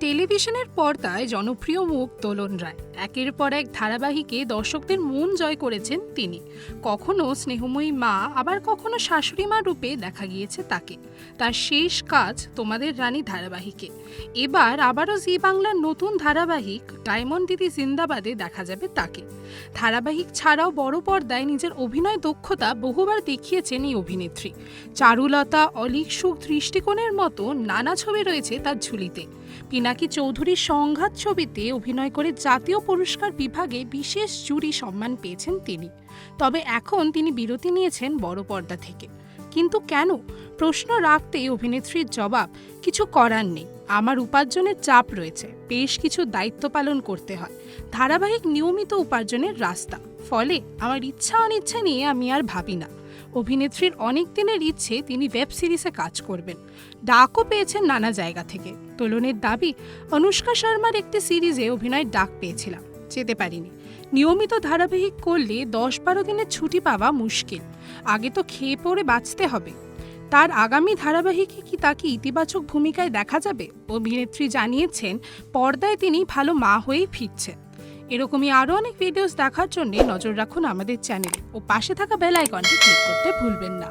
টেলিভিশনের পর্দায় জনপ্রিয় মুখ দোলন রায়। একের পর এক ধারাবাহিকে দর্শকদের মন জয় করেছেন তিনি। কখনো স্নেহময়ী মা, আবার কখনো শাশুড়ি মা রূপে দেখা গিয়েছে তাকে। তার শেষ কাজ তোমাদের রানী ধারাবাহিকে। এবার আবারও জি বাংলার নতুন ধারাবাহিক, ডায়মন্ড দিদি জিন্দাবাদে দেখা যাবে তাকে। ধারাবাহিক ছাড়াও বড় পর্দায় নিজের অভিনয় দক্ষতা বহুবার দেখিয়েছেন এই অভিনেত্রী। চারুলতা, অলিক সুখ দৃষ্টিকোণের মতো নানা ছবি রয়েছে তার ঝুলিতে। পিনাকি চৌধুরীর সংঘাত ছবিতে অভিনয় করে জাতীয় পুরস্কার বিভাগে বিশেষ জুরি সম্মান পেয়েছেন তিনি। তবে এখন তিনি বিরতি নিয়েছেন বড় পর্দা থেকে। কিন্তু কেন? প্রশ্ন রাখতেই অভিনেত্রীর জবাব, কিছু করার নেই। আমার উপার্জনের চাপ রয়েছে। বেশ কিছু দায়িত্ব পালন করতে হয়। ধারাবাহিক নিয়মিত উপার্জনের রাস্তা। ফলে আমার ইচ্ছা অনিচ্ছা নিয়ে আমি আর ভাবি না। অভিনেত্রীর অনেক দিনের ইচ্ছে, তিনি ওয়েব সিরিজে কাজ করবেন। ডাকও পেয়েছেন নানা জায়গা থেকে। তোলনের দাবি, অনুষ্কা শর্মার একটি সিরিজে অভিনয়ের ডাক পেয়েছিলাম। যেতে পারিনি। নিয়মিত ধারাবাহিক করলে দশ বারো দিনের ছুটি পাওয়া মুশকিল। আগে তো খেয়ে পড়ে বাঁচতে হবে। তার আগামী ধারাবাহিকে কি তাকে ইতিবাচক ভূমিকায় দেখা যাবে? অভিনেত্রী জানিয়েছেন, পর্দায় তিনি ভালো মা হয়েই ফিরছেন। এরকমই আরও অনেক ভিডিওস দেখার জন্য নজর রাখুন আমাদের চ্যানেলে ও পাশে থাকা বেল আইকনটি ক্লিক করতে ভুলবেন না।